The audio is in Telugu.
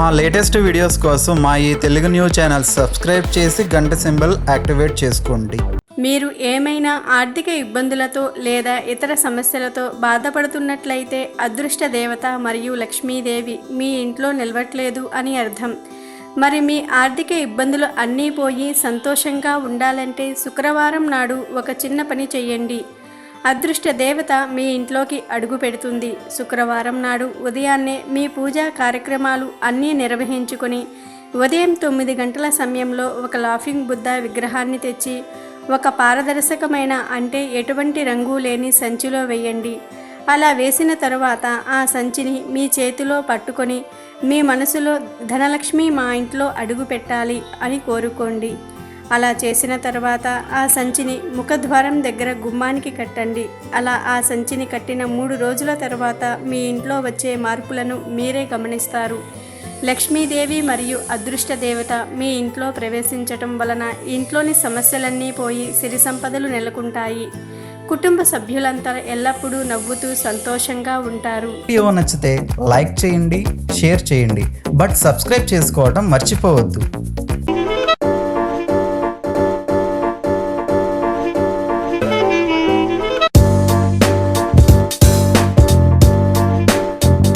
మా లేటెస్ట్ వీడియోస్ కోసం మా ఈ తెలుగు న్యూస్ ఛానల్ సబ్స్క్రైబ్ చేసి గంట సింబల్ యాక్టివేట్ చేసుకోండి. మీరు ఏమైనా ఆర్థిక ఇబ్బందులతో లేదా ఇతర సమస్యలతో బాధపడుతున్నట్లయితే అదృష్ట దేవత మరియు లక్ష్మీదేవి మీ ఇంట్లో నిలవట్లేదు అని అర్థం. మరి మీ ఆర్థిక ఇబ్బందులు అన్నీ పోయి సంతోషంగా ఉండాలంటే శుక్రవారం నాడు ఒక చిన్న పని చేయండి అదృష్ట దేవత మీ ఇంట్లోకి అడుగు పెడుతుంది. శుక్రవారం నాడు ఉదయాన్నే మీ పూజా కార్యక్రమాలు అన్నీ నిర్వహించుకొని ఉదయం తొమ్మిది గంటల సమయంలో ఒక లాఫింగ్ బుద్ధ విగ్రహాన్ని తెచ్చి ఒక పారదర్శకమైన అంటే ఎటువంటి రంగు లేని సంచిలో వేయండి. అలా వేసిన తరువాత ఆ సంచిని మీ చేతిలో పట్టుకొని మీ మనసులో ధనలక్ష్మి మా ఇంట్లో అడుగు పెట్టాలి అని కోరుకోండి. అలా చేసిన తర్వాత ఆ సంచిని ముఖద్వారం దగ్గర గుమ్మానికి కట్టండి. అలా ఆ సంచిని కట్టిన మూడు రోజుల తర్వాత మీ ఇంట్లో వచ్చే మార్పులను మీరే గమనిస్తారు. లక్ష్మీదేవి మరియు అదృష్ట దేవత మీ ఇంట్లో ప్రవేశించటం వలన ఇంట్లోని సమస్యలన్నీ పోయి సిరి సంపదలు నెలకొంటాయి. కుటుంబ సభ్యులంతా ఎల్లప్పుడూ నవ్వుతూ సంతోషంగా ఉంటారు. వీడియో నచ్చితే లైక్ చేయండి షేర్ చేయండి. బట్ సబ్స్క్రైబ్ చేసుకోవడం మర్చిపోవద్దు.